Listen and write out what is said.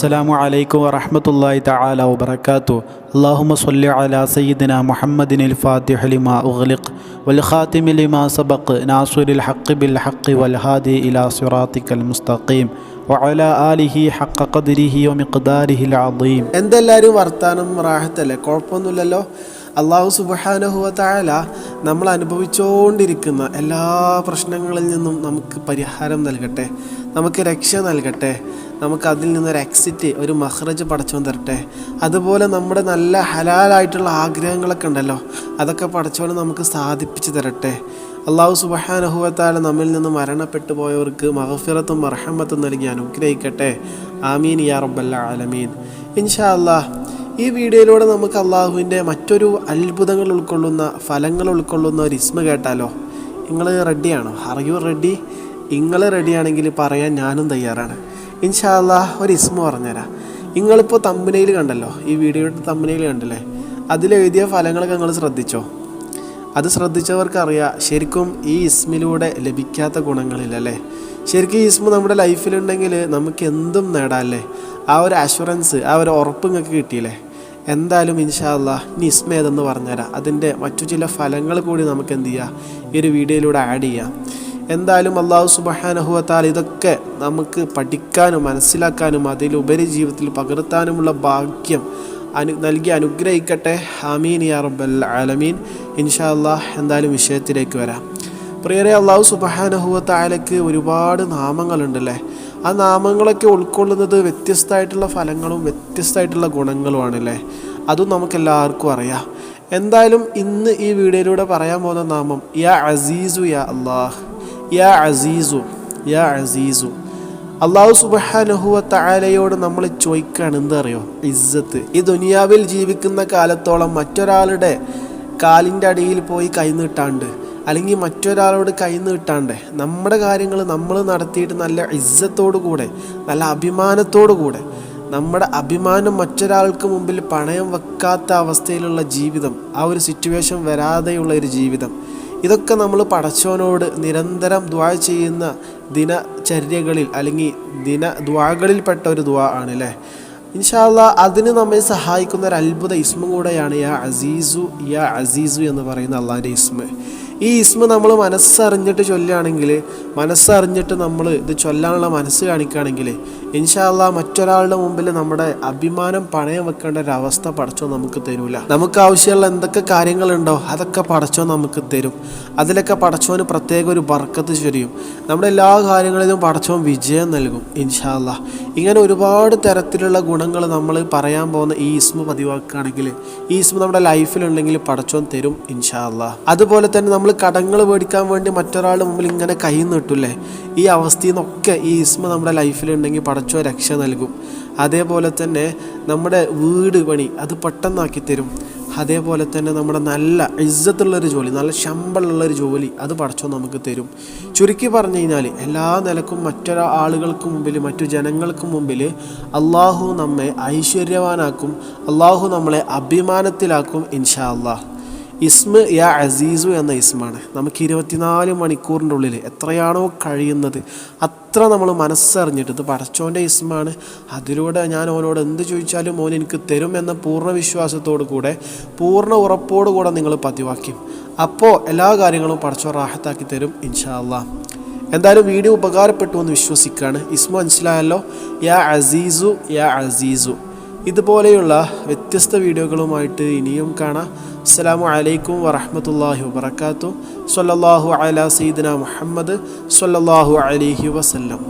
അസ്സലാമു അലൈക്കും വറഹമത്തല്ലാഹി തആല വബറകാതു അല്ലാഹുമ്മ സ്വല്ലി അലാ സയ്യിദിന മുഹമ്മദിനിൽ ഫാത്തിഹ ലിമാ ഉഗ്ലിഖ് വൽ ഖാതിമി ലിമാ സബഖ് നാസിറുൽ ഹഖ് ബിൽ ഹഖ് വൽ ഹാദി ഇലാ സിറാത്തിക്കൽ മുസ്തഖീം വഅല ആലിഹി ഹഖ ഖദ്രിഹി വമിഖ്ദാരിഹിൽ അളീം എന്തെല്ലാരും വർത്താനം റാഹത്തല്ലേ? കുഴപ്പമൊന്നുമില്ലല്ലോ. അള്ളാഹു സുബഹാനഹുവ താല നമ്മൾ അനുഭവിച്ചുകൊണ്ടിരിക്കുന്ന എല്ലാ പ്രശ്നങ്ങളിൽ നിന്നും നമുക്ക് പരിഹാരം നൽകട്ടെ നമുക്ക് രക്ഷ നൽകട്ടെ നമുക്ക് അതിൽ നിന്നൊരു എക്സിറ്റ് ഒരു മഹ്റജ് പടച്ചോൻ തരട്ടെ. അതുപോലെ നമ്മുടെ നല്ല ഹലാലായിട്ടുള്ള ആഗ്രഹങ്ങളൊക്കെ ഉണ്ടല്ലോ അതൊക്കെ പടച്ചോൻ നമുക്ക് സാധിപ്പിച്ചു തരട്ടെ. അള്ളാഹു സുബഹാനഹുവത്താല നമ്മിൽ നിന്ന് മരണപ്പെട്ടു പോയവർക്ക് മഹഫിറത്തും മർഹമത്തും നൽകി അനുഗ്രഹിക്കട്ടെ. ആമീൻ യാ റബ്ബല്ല ആലമീൻ. ഇൻഷാ അല്ലാ ഈ വീഡിയോയിലൂടെ നമുക്ക് അള്ളാഹുവിന്റെ മറ്റൊരു അത്ഭുതങ്ങൾ ഉൾക്കൊള്ളുന്ന ഫലങ്ങൾ ഉൾക്കൊള്ളുന്ന ഒരു ഇസ്മ കേട്ടാലോ? നിങ്ങൾ റെഡിയാണോ ആർ യു റെഡി നിങ്ങൾ റെഡിയാണെങ്കിൽ പറയാൻ ഞാനും തയ്യാറാണ്. ഇൻഷാല്ല ഒരു ഇസ്മ പറഞ്ഞുതരാം. നിങ്ങളിപ്പോൾ തമ്പനയിൽ കണ്ടല്ലോ? ഈ വീഡിയോയുടെ തമ്പനയിൽ കണ്ടല്ലേ? അതിലെഴുതിയ ഫലങ്ങളൊക്കെ നിങ്ങൾ ശ്രദ്ധിച്ചോ? അത് ശ്രദ്ധിച്ചവർക്കറിയാം ശരിക്കും ഈ ഇസ്മിലൂടെ ലഭിക്കാത്ത ഗുണങ്ങളില്ലല്ലേ ശരിക്കും ഈ ഇസ്മ നമ്മുടെ ലൈഫിലുണ്ടെങ്കിൽ നമുക്ക് എന്തും നേടാമല്ലേ ആ ഒരു അഷുറൻസ് ആ ഒരു ഉറപ്പ് നിങ്ങൾക്ക് കിട്ടിയില്ലേ? എന്തായാലും ഇൻഷാല്ല ഇനി ഇസ്മ എന്ന് പറഞ്ഞുതരാം. അതിന്റെ മറ്റു ചില ഫലങ്ങൾ കൂടി നമുക്ക് എന്ത് ചെയ്യാം? ഈ ഒരു വീഡിയോയിലൂടെ ആഡ് ചെയ്യാം. എന്തായാലും അള്ളാഹു സുബഹാനഹുവത്താൽ ഇതൊക്കെ നമുക്ക് പഠിക്കാനും മനസ്സിലാക്കാനും അതിലുപരി ജീവിതത്തിൽ പകർത്താനുമുള്ള ഭാഗ്യം അനു നൽകി അനുഗ്രഹിക്കട്ടെ. ആമീൻ യാ റബ്ബൽ ആലമീൻ. ഇൻഷാ എന്തായാലും വിഷയത്തിലേക്ക് വരാം. പ്രിയരെ അള്ളാഹു സുബഹാനഹുവത്തായാലക്ക് ഒരുപാട് നാമങ്ങളുണ്ടല്ലേ? ആ നാമങ്ങളൊക്കെ ഉൾക്കൊള്ളുന്നത് വ്യത്യസ്തമായിട്ടുള്ള ഫലങ്ങളും വ്യത്യസ്തമായിട്ടുള്ള ഗുണങ്ങളുമാണല്ലേ? അതും നമുക്കെല്ലാവർക്കും അറിയാം. എന്തായാലും ഇന്ന് ഈ വീഡിയോയിലൂടെ പറയാൻ പോകുന്ന നാമം യാ അസീസു യാ അള്ളാഹ് യാ അസീസു യാ അസീസു. അള്ളാഹു സുബഹാനഹുവ താലയോട് നമ്മൾ ചോദിക്കുകയാണ് എന്തറിയോ ഇസ്സത്ത്. ഈ ദുനിയാവിൽ ജീവിക്കുന്ന കാലത്തോളം മറ്റൊരാളുടെ കാലിന്റെ അടിയിൽ പോയി കൈനീട്ടാണ്ട് അല്ലെങ്കിൽ മറ്റൊരാളോട് കൈ നീട്ടാണ്ട് നമ്മുടെ കാര്യങ്ങൾ നമ്മൾ നടത്തിയിട്ട് നല്ല ഇജ്ജത്തോടു കൂടെ നല്ല അഭിമാനത്തോടു കൂടെ നമ്മുടെ അഭിമാനം മറ്റൊരാൾക്ക് മുമ്പിൽ പണയം വെക്കാത്ത അവസ്ഥയിലുള്ള ജീവിതം ആ ഒരു സിറ്റുവേഷൻ വരാതെയുള്ള ഒരു ജീവിതം. ഇതൊക്കെ നമ്മൾ പടച്ചോനോട് നിരന്തരം ദ്വാ ചെയ്യുന്ന ദിനചര്യകളിൽ അല്ലെങ്കിൽ ദിന ദ്വാകളിൽപ്പെട്ട ഒരു ദ്വാ ആണല്ലേ? ഇൻഷാല്ല അതിന് നമ്മെ സഹായിക്കുന്ന ഒരു അത്ഭുത ഇസ്മ കൂടെയാണ് യാ അസീസു യാ അസീസു എന്ന് പറയുന്ന അള്ളാഹിന്റെ ഇസ്മ. ഈ ഇസ്മ നമ്മൾ മനസ്സറിഞ്ഞിട്ട് ചൊല്ലുകയാണെങ്കിൽ മനസ്സറിഞ്ഞിട്ട് നമ്മൾ ഇത് ചൊല്ലാനുള്ള മനസ്സ് കാണിക്കുകയാണെങ്കിൽ ഇൻഷാല്ല മറ്റൊരാളുടെ മുമ്പിൽ നമ്മുടെ അഭിമാനം പണയം വെക്കേണ്ട ഒരു അവസ്ഥ പടച്ചോ നമുക്ക് തരൂല. നമുക്ക് ആവശ്യമുള്ള എന്തൊക്കെ കാര്യങ്ങളുണ്ടോ അതൊക്കെ പടച്ചോ നമുക്ക് തരും. അതിലൊക്കെ പടച്ചോന് പ്രത്യേക ഒരു ബർക്കത്ത് ചൊരിയും. നമ്മുടെ എല്ലാ കാര്യങ്ങളിലും പടച്ചോൻ വിജയം നൽകും ഇൻഷാല്ല ഇങ്ങനെ ഒരുപാട് തരത്തിലുള്ള ഗുണങ്ങൾ നമ്മൾ പറയാൻ പോകുന്ന ഈ ഇസ്മ പതിവാക്കുകയാണെങ്കിൽ ഈ ഇസ്മ നമ്മുടെ ലൈഫിലുണ്ടെങ്കിൽ പടച്ചോൻ തരും ഇൻഷാല്ല അതുപോലെ തന്നെ നമ്മൾ കടങ്ങൾ മേടിക്കാൻ വേണ്ടി മറ്റൊരാളുടെ മുമ്പിൽ ഇങ്ങനെ കൈ നീട്ടില്ലേ? ഈ അവസ്ഥയിൽ നിന്നൊക്കെ ഈ ഇസ്മ നമ്മുടെ ലൈഫിലുണ്ടെങ്കിൽ പടച്ചോ രക്ഷ നൽകും. അതേപോലെ തന്നെ നമ്മുടെ വീട് പണി അത് പെട്ടെന്നാക്കി തരും. അതേപോലെ തന്നെ നമ്മുടെ നല്ല ഇജ്ജത്തുള്ളൊരു ജോലി നല്ല ശമ്പളമുള്ളൊരു ജോലി അത് പടച്ചോ നമുക്ക് തരും. ചുരുക്കി പറഞ്ഞു കഴിഞ്ഞാൽ എല്ലാ നിലക്കും മറ്റൊരാ ആളുകൾക്ക് മുമ്പിൽ മറ്റു ജനങ്ങൾക്ക് മുമ്പിൽ അള്ളാഹു നമ്മെ ഐശ്വര്യവാനാക്കും അള്ളാഹു നമ്മളെ അഭിമാനത്തിലാക്കും ഇൻഷാ അള്ളാഹ് ഇസ്മ യാ അസീസു എന്ന ഇസ്മാണ്. നമുക്ക് ഇരുപത്തിനാല് മണിക്കൂറിന്റെ ഉള്ളിൽ എത്രയാണോ കഴിയുന്നത് അത്ര നമ്മൾ മനസ്സറിഞ്ഞിട്ട് ഇത് പടച്ചോന്റെ ഇസ്മാണ്. അതിലൂടെ ഞാൻ ഓനോട് എന്ത് ചോദിച്ചാലും ഓൻ എനിക്ക് തരും എന്ന പൂർണ വിശ്വാസത്തോടു കൂടെ പൂർണ ഉറപ്പോടു കൂടെ നിങ്ങൾ പതിവാക്കി. അപ്പോൾ എല്ലാ കാര്യങ്ങളും പടച്ചോ റാഹത്താക്കി തരും ഇൻഷാ എന്തായാലും വീഡിയോ ഉപകാരപ്പെട്ടു എന്ന് വിശ്വസിക്കുകയാണ്. ഇസ്മ മനസ്സിലായല്ലോ? യാ അസീസു യാ അസീസു. ഇതുപോലെയുള്ള വ്യത്യസ്ത വീഡിയോകളുമായിട്ട് ഇനിയും കാണാം. അസ്സലാമു അലൈക്കും വറഹമത്തല്ലാഹി വബർക്കാത്തു സല്ലല്ലാഹു അലാ സയ്യിദിന മുഹമ്മദ് സല്ലല്ലാഹു അലൈഹി വസല്ലം.